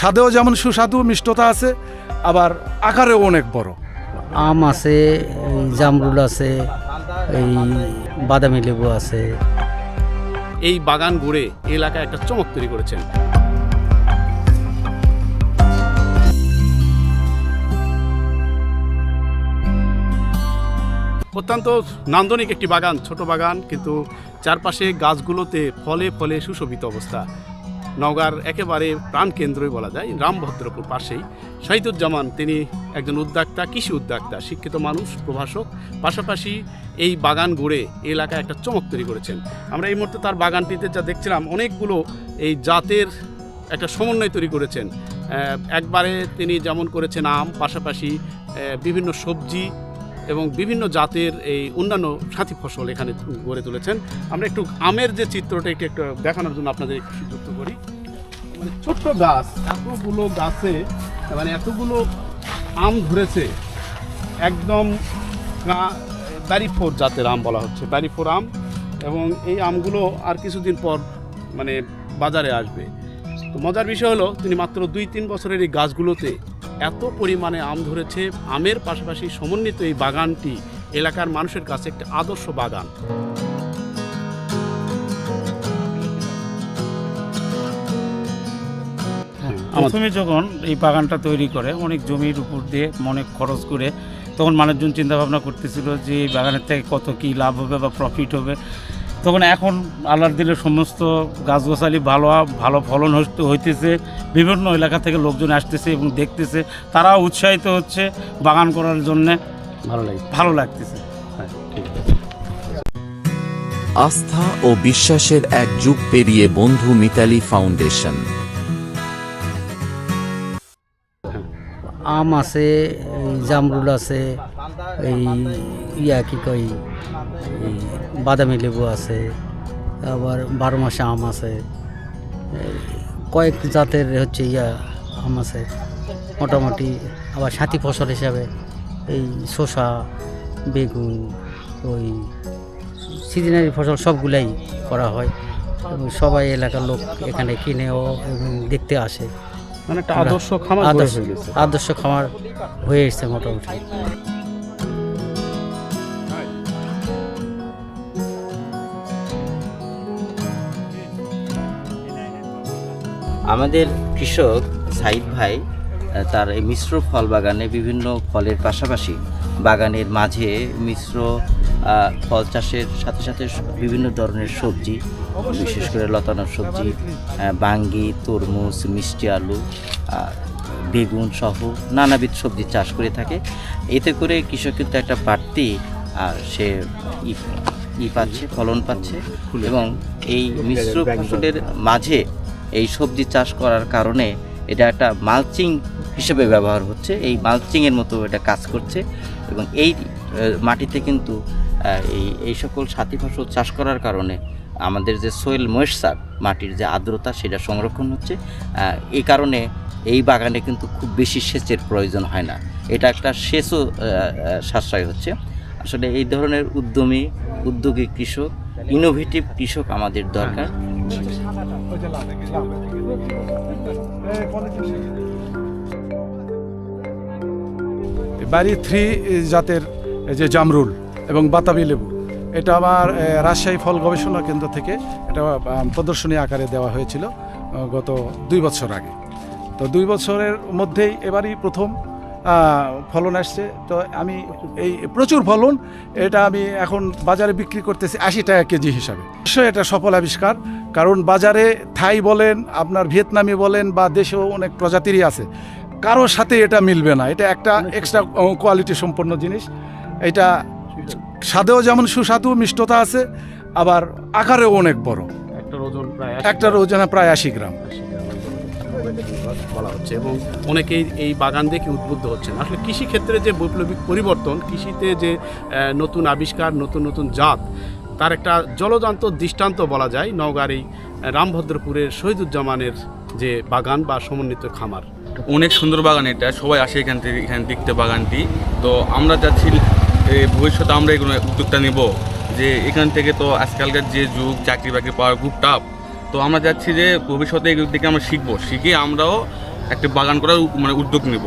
স্বাদেও যেমন সুস্বাদু মিষ্টতা আছে আবার আকারেও অনেক বড়। আম আছে জামরুল আছে এই বাদামি লেবু আছে। এই বাগান গড়ে এলাকায় একটা চমক তৈরি করেছেন। অত্যন্ত নান্দনিক একটি বাগান ছোট বাগান কিন্তু চারপাশে গাছগুলোতে ফলে ফলে সুশোভিত অবস্থা। নওগাঁর একেবারে প্রাণকেন্দ্রই বলা যায়, রামভদ্রপুর পাশেই। শহীদুজ্জামান, তিনি একজন উদ্যোক্তা, কৃষি উদ্যোক্তা, শিক্ষিত মানুষ, প্রভাষক। পাশাপাশি এই বাগান গড়ে এলাকায় একটা চমক তৈরি করেছেন। আমরা এই মুহূর্তে তার বাগানটিতে যা দেখছিলাম, অনেকগুলো এই জাতের একটা সমন্বয় তৈরি করেছেন। একবারে তিনি যেমন করেছেন আম, পাশাপাশি বিভিন্ন সবজি এবং বিভিন্ন জাতের এই অন্যান্য সাথী ফসল এখানে গড়ে তুলেছেন। আমরা একটু আমের যে চিত্রটা, একটু একটু দেখানোর জন্য আপনাদের মানে ছোট্ট গাছ, এতগুলো গাছে মানে এতগুলো আম ধরেছে, একদম ব্যারিফোর জাতের আম বলা হচ্ছে, ব্যারিফোর আম, এবং এই আমগুলো আর কিছুদিন পর মানে বাজারে আসবে। তো মজার বিষয় হলো, তিনি মাত্র দুই তিন বছরের এই গাছগুলোতে এত পরিমাণে আম ধরেছে, আমের পাশাপাশি সমন্বিত এই বাগানটি এলাকার মানুষের কাছে একটি আদর্শ বাগান। প্রথমে যখন এই বাগানটা তৈরি করে অনেক জমির উপর দিয়ে অনেক খরচ করে তখন মানুষজন চিন্তা ভাবনা করতেছিল যে এই বাগানের থেকে কত কি লাভ হবে বা প্রফিট হবে। তখন এখন আল্লাহর দিলে সমস্ত গাছগাছালি ভালো ভালো ফলন হইতেছে। বিভিন্ন এলাকা থেকে লোকজন আসতেছে এবং দেখতেছে। তারা উৎসাহিত হচ্ছে বাগান করার জন্যে। ভালো লাগে ভালো লাগতেছে। হ্যাঁ আস্থা ও বিশ্বাসের এক যুগ পেরিয়ে বন্ধু মিতালি ফাউন্ডেশন। আম আছে জামরুল আছে, এই ইয়া কি এই বাদামি লেবু আছে, আবার বারো মাসে আম আছে কয়েক জাতের হচ্ছে ইয়া আম আছে, মোটামুটি আবার সাথী ফসল হিসাবে, এই শসা, বেগুন, ওই সিজনারি ফসল সবগুলাই করা হয়, এবং সবাই এলাকার লোক এখানে কিনেও এবং দেখতে আসে। মানে একটা আদর্শ খামার আদর্শ হয়ে আদর্শ খামার হয়ে এসছে মোটামুটি। আমাদের কৃষক সাইদ ভাই তার এই মিশ্র ফল বাগানে বিভিন্ন ফলের পাশাপাশি বাগানের মাঝে মিশ্র ফল চাষের সাথে সাথে বিভিন্ন ধরনের সবজি বিশেষ করে লতানো সবজি বাঙ্গি তরমুজ মিষ্টি আলু বেগুন সহ নানাবিধ সবজি চাষ করে থাকে। এতে করে কৃষক কিন্তু একটা বাড়তি আহ, সে ই- পাচ্ছে ফলন পাচ্ছে এবং এই মিশ্র ফসলের মাঝে এই সবজি চাষ করার কারণে এটা একটা মালচিং হিসেবে ব্যবহার হচ্ছে। এই মালচিংয়ের মতো এটা কাজ করছে এবং এই মাটিতে কিন্তু এই এই সকল সাথী ফসল চাষ করার কারণে আমাদের যে সোয়েল ময়েশ্চার মাটির যে আর্দ্রতা, সেটা সংরক্ষণ হচ্ছে। এই কারণে এই বাগানে কিন্তু খুব বেশি সেচের প্রয়োজন হয় না। এটা একটা সেচও সাশ্রয় হচ্ছে। আসলে এই ধরনের উদ্যমী, উদ্যোগী কৃষক ইনোভেটিভ কৃষক আমাদের দরকার। বাড়ি থ্রি জাতের যে জামরুল এবং বাতাবি লেবু। এটা আমার রাজশাহী ফল গবেষণা কেন্দ্র থেকে এটা প্রদর্শনী আকারে দেওয়া হয়েছিল গত দুই বছর আগে। তো দুই বছরের মধ্যেই এবারই প্রথম ফলন আসছে। তো আমি এই প্রচুর ফলন এটা আমি এখন বাজারে বিক্রি করতেছি আশি টাকা কেজি হিসাবে। অবশ্যই এটা সফল আবিষ্কার কারণ বাজারে থাই বলেন আপনার ভিয়েতনামি বলেন বা দেশেও অনেক প্রজাতিরই আছে কারোর সাথে এটা মিলবে না। এটা একটা এক্সট্রা কোয়ালিটি সম্পন্ন জিনিস। এটা স্বাদেও যেমন সুস্বাদু মিষ্টতা আছে আবার আকারেও অনেক বড়। একটা ওজন প্রায় একটার ওজনে প্রায় আশি গ্রাম। বলা হচ্ছে এবং অনেকেই এই বাগান দেখে উদ্বুদ্ধ হচ্ছেন। আসলে কৃষি ক্ষেত্রে যে বৈপ্লবিক পরিবর্তন কৃষিতে যে নতুন আবিষ্কার নতুন নতুন জাত তার একটা জলজান্ত দৃষ্টান্ত বলা যায় নওগাঁর এই রামভদ্রপুরের শহীদুজ্জামানের যে বাগান বা সমন্বিত খামার। অনেক সুন্দর বাগান এটা সবাই আসে এখান থেকে এখানে দেখতে বাগানটি। তো আমরা যাচ্ছি ভবিষ্যতে আমরা এগুলো উদ্যোগটা নেব। যে এখান থেকে তো আজকালকার যে যুগ চাকরি বাকরি পাওয়া খুব টাফ তো আমরা যাচ্ছি যে ভবিষ্যতে এগুলো থেকে আমরা শিখব। শিখে আমরাও একটা বাগান করার মানে উদ্যোগ নেব।